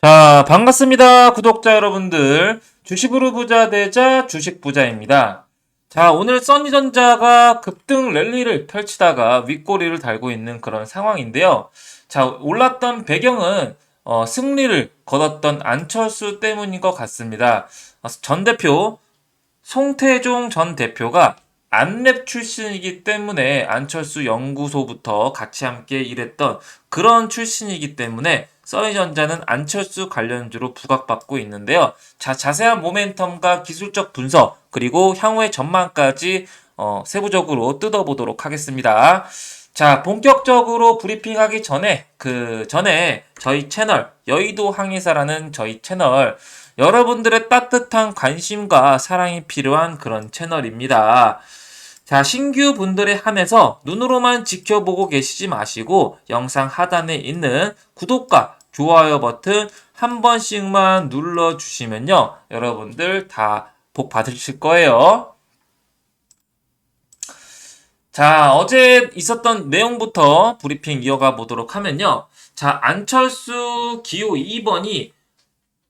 자, 반갑습니다. 구독자 여러분들. 주식으로 부자 되자 주식 부자입니다. 자, 오늘 써니전자가 급등 랠리를 펼치다가 윗꼬리를 달고 있는 그런 상황인데요. 자, 올랐던 배경은 어, 승리를 거뒀던 안철수 때문인 것 같습니다. 어, 전 대표, 송태종 전 대표가 안랩 출신이기 때문에 안철수 연구소부터 같이 함께 일했던 그런 출신이기 때문에 써니전자는 안철수 관련주로 부각받고 있는데요. 자, 자세한 모멘텀과 기술적 분석 그리고 향후의 전망까지 어, 세부적으로 뜯어보도록 하겠습니다. 자, 본격적으로 브리핑하기 전에 그 전에 저희 채널 여의도 항해사라는 저희 채널 여러분들의 따뜻한 관심과 사랑이 필요한 그런 채널입니다. 자, 신규 분들에 한해서 눈으로만 지켜보고 계시지 마시고 영상 하단에 있는 구독과 좋아요 버튼 한 번씩만 눌러주시면요. 여러분들 다 복 받으실 거예요. 자, 어제 있었던 내용부터 브리핑 이어가 보도록 하면요. 자, 안철수 기호 2번이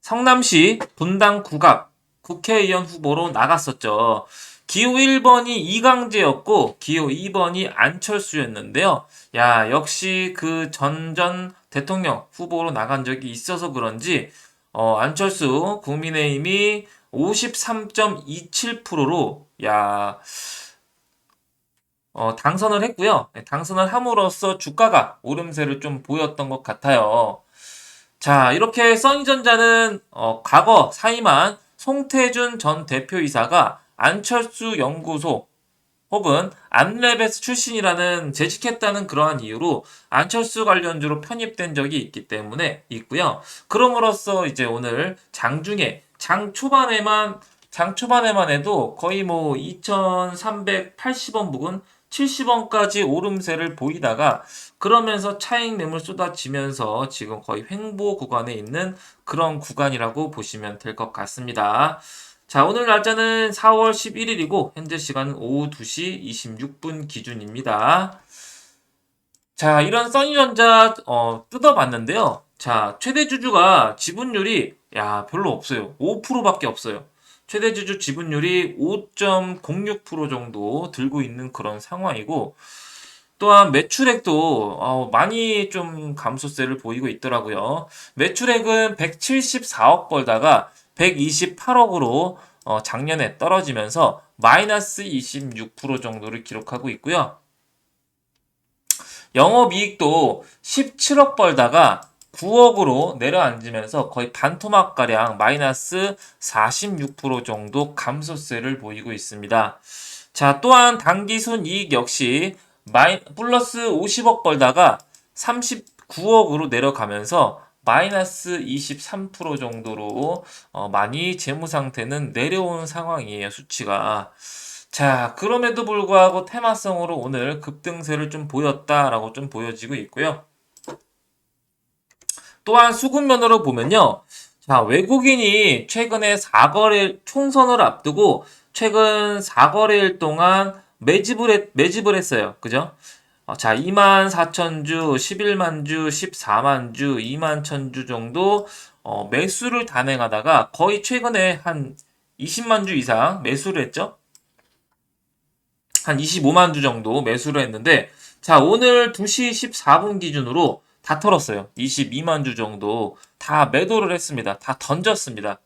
성남시 분당 국악 국회의원 후보로 나갔었죠. 기호 1번이 이강재였고 기호 2번이 안철수였는데요. 야, 역시 그 전전 대통령 후보로 나간 적이 있어서 그런지 어, 안철수 국민의힘이 53.27%로 야 어, 당선을 했고요. 네, 당선을 함으로써 주가가 오름세를 좀 보였던 것 같아요. 자, 이렇게 써니전자는 어, 과거 사임한 송태준 전 대표이사가 안철수 연구소 혹은 안랩에스 출신이라는 재직했다는 그러한 이유로 안철수 관련주로 편입된 적이 있기 때문에 있고요. 그럼으로써 이제 오늘 장중에 장 초반에만 장 초반에만 해도 거의 뭐 2,380원 부근 70원까지 오름세를 보이다가 그러면서 차익 매물 쏟아지면서 지금 거의 횡보 구간에 있는 그런 구간이라고 보시면 될 것 같습니다. 자, 오늘 날짜는 4월 11일이고 현재 시간은 오후 2시 26분 기준입니다. 자, 이런 써니전자 어, 뜯어봤는데요. 자, 최대 주주가 지분율이 야, 별로 없어요. 5%밖에 없어요. 최대 주주 지분율이 5.06% 정도 들고 있는 그런 상황이고 또한 매출액도 어, 많이 좀 감소세를 보이고 있더라고요. 매출액은 174억 벌다가 128억으로 어, 작년에 떨어지면서 마이너스 26% 정도를 기록하고 있고요. 영업이익도 17억 벌다가 9억으로 내려앉으면서 거의 반토막가량 마이너스 46% 정도 감소세를 보이고 있습니다. 자, 또한 당기순 이익 역시 마이, 플러스 50억 벌다가 39억으로 내려가면서 마이너스 23% 정도로 어, 많이 재무 상태는 내려온 상황이에요, 수치가. 자, 그럼에도 불구하고 테마성으로 오늘 급등세를 좀 보였다라고 좀 보여지고 있고요. 또한 수급면으로 보면요. 자, 외국인이 최근에 4거래 총선을 앞두고 최근 4거래일 동안 매집을 했, 매집을 했어요. 그죠? 어, 자, 2만 4천 주, 11만 주, 14만 주, 2만 천 주 정도 어, 매수를 단행하다가 거의 최근에 한 20만 주 이상 매수를 했죠. 한 25만 주 정도 매수를 했는데 자, 오늘 2시 14분 기준으로 다 털었어요. 22만 주 정도 다 매도를 했습니다. 다 던졌습니다.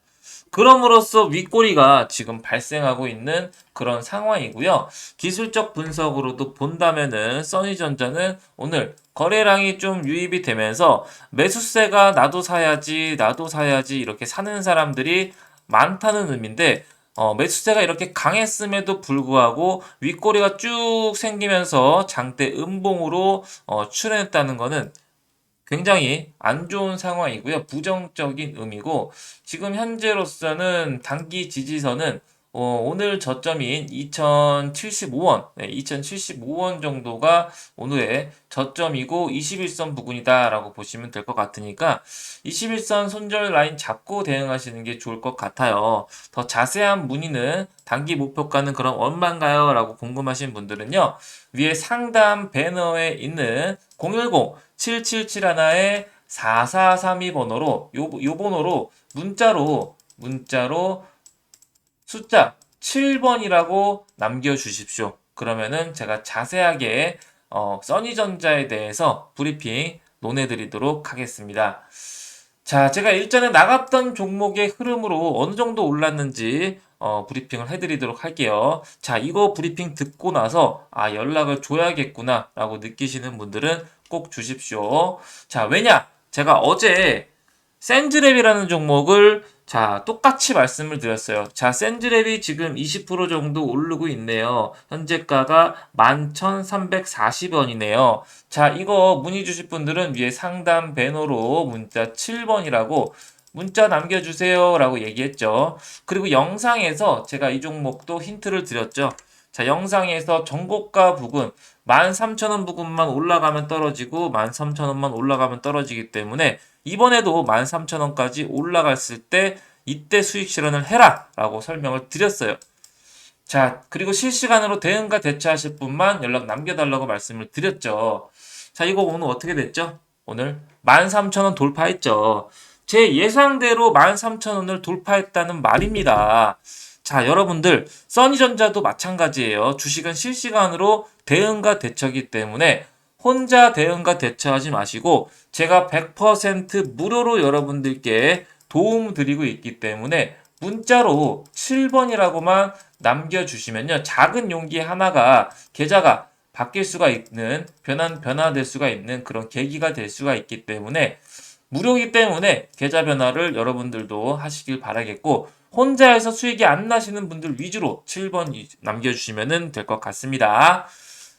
그럼으로써 윗꼬리가 지금 발생하고 있는 그런 상황이고요. 기술적 분석으로도 본다면은 써니전자는 오늘 거래량이 좀 유입이 되면서 매수세가 나도 사야지, 나도 사야지 이렇게 사는 사람들이 많다는 의미인데 어, 매수세가 이렇게 강했음에도 불구하고 윗꼬리가 쭉 생기면서 장대 음봉으로 어, 출현했다는 것은 굉장히 안 좋은 상황이고요. 부정적인 의미고 지금 현재로서는 단기 지지선은 어, 오늘 저점인 2075원, 네, 2075원 정도가 오늘의 저점이고 21선 부근이다라고 보시면 될 것 같으니까 21선 손절 라인 잡고 대응하시는 게 좋을 것 같아요. 더 자세한 문의는 단기 목표가는 그럼 얼마인가요? 라고 궁금하신 분들은요. 위에 상담 배너에 있는 010 777 하나에 4432 번호로 요, 요 번호로 문자로 문자로 숫자 7번이라고 남겨주십시오. 그러면은 제가 자세하게 어, 써니전자에 대해서 브리핑 논해드리도록 하겠습니다. 자, 제가 일전에 나갔던 종목의 흐름으로 어느 정도 올랐는지 어, 브리핑을 해드리도록 할게요. 자, 이거 브리핑 듣고 나서 아, 연락을 줘야겠구나 라고 느끼시는 분들은 꼭 주십시오. 자, 왜냐? 제가 어제 센즈랩이라는 종목을 자, 똑같이 말씀을 드렸어요. 자, 센즈랩이 지금 20% 정도 오르고 있네요. 현재가가 11,340원이네요. 자, 이거 문의 주실 분들은 위에 상담 배너로 문자 7번이라고 문자 남겨주세요 라고 얘기했죠. 그리고 영상에서 제가 이 종목도 힌트를 드렸죠. 자, 영상에서 전고가 부근 13,000원 부근만 올라가면 떨어지고 13,000원만 올라가면 떨어지기 때문에 이번에도 13,000원까지 올라갔을 때 이때 수익 실현을 해라 라고 설명을 드렸어요. 자, 그리고 실시간으로 대응과 대처하실 분만 연락 남겨달라고 말씀을 드렸죠. 자, 이거 오늘 어떻게 됐죠? 오늘 13,000원 돌파했죠. 제 예상대로 13,000원을 돌파했다는 말입니다. 자, 여러분들, 써니전자도 마찬가지예요. 주식은 실시간으로 대응과 대처기 때문에 혼자 대응과 대처하지 마시고 제가 100% 무료로 여러분들께 도움 드리고 있기 때문에 문자로 7번이라고만 남겨주시면요. 작은 용기 하나가 계좌가 바뀔 수가 있는 변환 변화될 수가 있는 그런 계기가 될 수가 있기 때문에 무료이기 때문에 계좌 변화를 여러분들도 하시길 바라겠고 혼자 해서 수익이 안 나시는 분들 위주로 7번 남겨주시면 될 것 같습니다.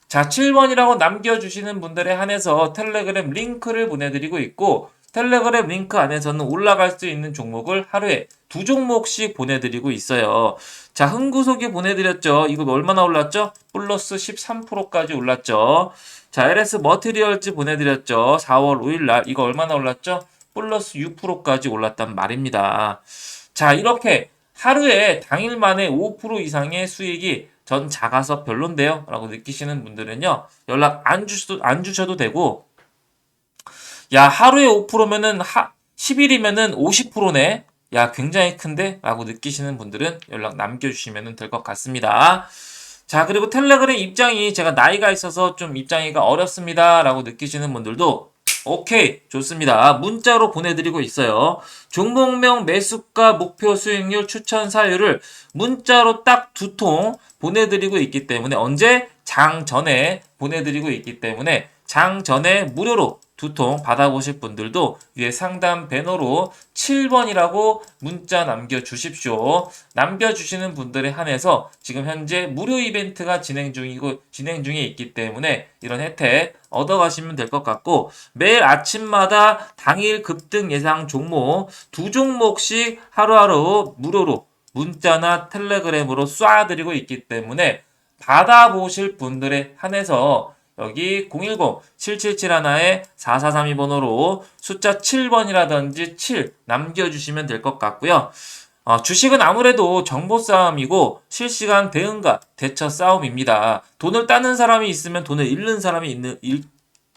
자, 7번이라고 남겨주시는 분들에 한해서 텔레그램 링크를 보내드리고 있고 텔레그램 링크 안에서는 올라갈 수 있는 종목을 하루에 두 종목씩 보내드리고 있어요. 자, 흥구속이 보내드렸죠. 이거 얼마나 올랐죠? 플러스 13%까지 올랐죠. 자, LS 머티리얼즈 보내드렸죠. 4월 5일 날 이거 얼마나 올랐죠? 플러스 6%까지 올랐단 말입니다. 자, 이렇게 하루에 당일 만에 5% 이상의 수익이 전 작아서 별론데요. 라고 느끼시는 분들은요. 연락 안 주셔도, 안 주셔도 되고, 야, 하루에 5%면은 하, 10일이면은 50%네. 야, 굉장히 큰데? 라고 느끼시는 분들은 연락 남겨주시면 될 것 같습니다. 자, 그리고 텔레그램 입장이 제가 나이가 있어서 좀 입장이가 어렵습니다. 라고 느끼시는 분들도 오케이, 좋습니다. 문자로 보내드리고 있어요. 종목명 매수가 목표 수익률 추천 사유를 문자로 딱 두 통 보내드리고 있기 때문에 언제? 장 전에 보내드리고 있기 때문에 장 전에 무료로 두통 받아보실 분들도 위에 상담 배너로 7번이라고 문자 남겨주십시오. 남겨주시는 분들에 한해서 지금 현재 무료 이벤트가 진행 중이고 진행 중에 있기 때문에 이런 혜택 얻어가시면 될 것 같고 매일 아침마다 당일 급등 예상 종목 두 종목씩 하루하루 무료로 문자나 텔레그램으로 쏴드리고 있기 때문에 받아보실 분들에 한해서 여기 010-777-1-4432 번호로 숫자 7번이라든지 7 남겨주시면 될 것 같고요. 어, 주식은 아무래도 정보 싸움이고 실시간 대응과 대처 싸움입니다. 돈을 따는 사람이 있으면 돈을 잃는 사람이 있는, 일,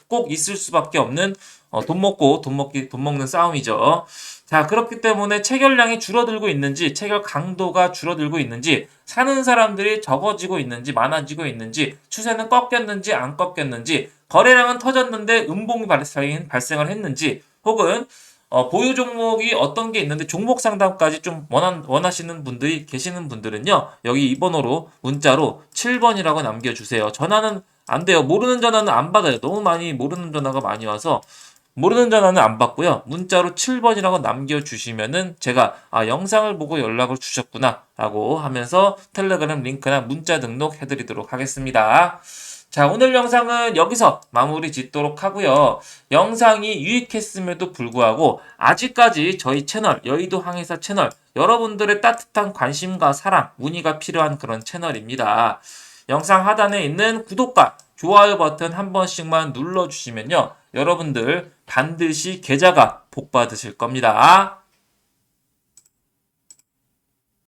꼭 있을 수밖에 없는 어, 돈 먹고 돈 먹기 돈 먹는 싸움이죠. 자 그렇기 때문에 체결량이 줄어들고 있는지 체결 강도가 줄어들고 있는지 사는 사람들이 적어지고 있는지 많아지고 있는지 추세는 꺾였는지 안 꺾였는지 거래량은 터졌는데 음봉이 발생, 발생을 했는지 혹은 어, 보유 종목이 어떤 게 있는데 종목 상담까지 좀 원한, 원하시는 분들이 계시는 분들은요 여기 2번으로 문자로 7번이라고 남겨주세요. 전화는 안 돼요. 모르는 전화는 안 받아요. 너무 많이 모르는 전화가 많이 와서 모르는 전화는 안 받고요. 문자로 7번이라고 남겨주시면은 제가 아, 영상을 보고 연락을 주셨구나 라고 하면서 텔레그램 링크나 문자 등록 해 드리도록 하겠습니다. 자, 오늘 영상은 여기서 마무리 짓도록 하고요. 영상이 유익했음에도 불구하고 아직까지 저희 채널, 여의도 항해사 채널, 여러분들의 따뜻한 관심과 사랑, 문의가 필요한 그런 채널입니다. 영상 하단에 있는 구독과 좋아요 버튼 한 번씩만 눌러 주시면요. 여러분들 반드시 계좌가 복 받으실 겁니다.